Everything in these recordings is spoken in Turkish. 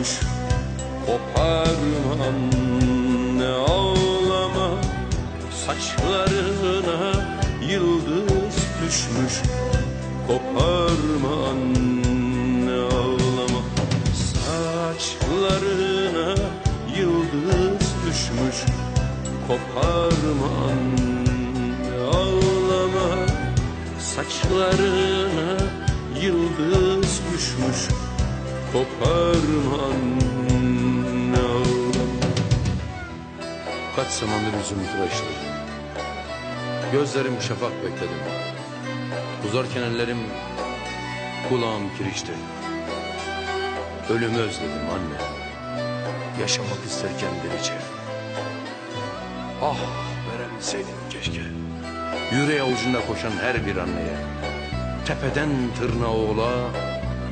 düşmüş Koparma anne ağlama Saçlarına yıldız düşmüş. Koparma anne ağlama Saçlarına yıldız düşmüş. Koparma anne ağlama Saçlarına yıldız düşmüş Koparma anne ağlama Kaç zamandır yüzümü tıraşlı Gözlerim şafak bekledim Uzarken ellerim Kulağım kirişti. Ölümü özledim anne. Yaşamak isterken delice Ah verebilseydim keşke. Yüreği avucunda koşan her bir anneye. Tepeden tırnağa oğla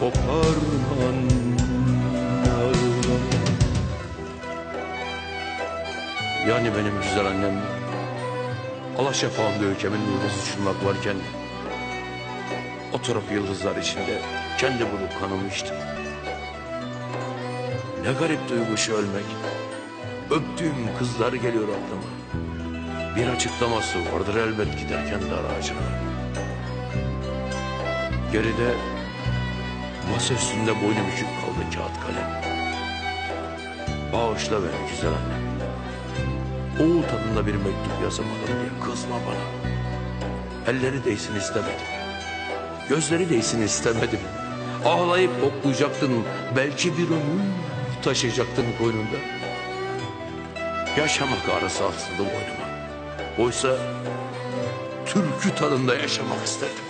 Koparma anne ağlama. Yani benim güzel annem Alaşafağımda ülkemin yıldız uçurmak varken Oturup yıldızlar içinde kendi bulup kanılmıştım Ne garip duygu şu ölmek. Öptüğüm kızlar geliyor aklıma. Bir açıklaması vardır elbet giderken dar ağacına Geride masa üstünde boynu bükük kaldı kağıt kalem Bağışla beni güzel annem Oğul tadında bir mektup yazamadım diye kızma bana. Elleri değsin istemedim. Gözleri değsin istemedim. Ağlayıp koklayacaktın. Belki bir ömür taşıyacaktın koynunda. Yaşamak arası asıldı boynuma. Oysa türkü tadında yaşamak istedim.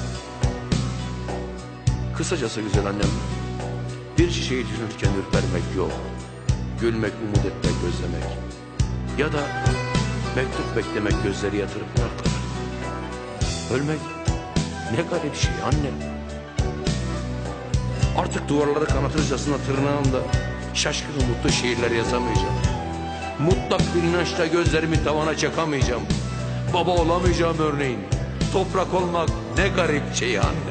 Kısacası güzel annem, bir çiçeği düşünürken ürpermek yok. Gülmek, umut etmek, özlemek. Ya da mektup beklemek gözleri yatırıp bırakmak. Ölmek ne garip şey anne. Artık duvarları kanatırcasına tırnağımda şaşkın mutlu şiirler yazamayacağım. Mutlak bir inançla gözlerimi tavana çakamayacağım. Baba olamayacağım örneğin. Toprak olmak ne garip şey anne.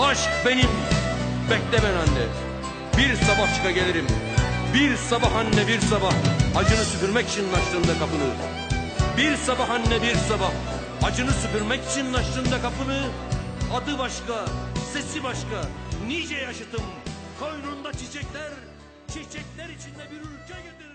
aşk benim. Bekle ben anne. Bir sabah çıka gelirim. Bir sabah anne bir sabah. Acını süpürmek için açtığında kapını. Bir sabah anne bir sabah. Acını süpürmek için açtığında kapını. Adı başka, sesi başka. Nice yaşıtım. Koynunda çiçekler, çiçekler içinde bir ülke getir.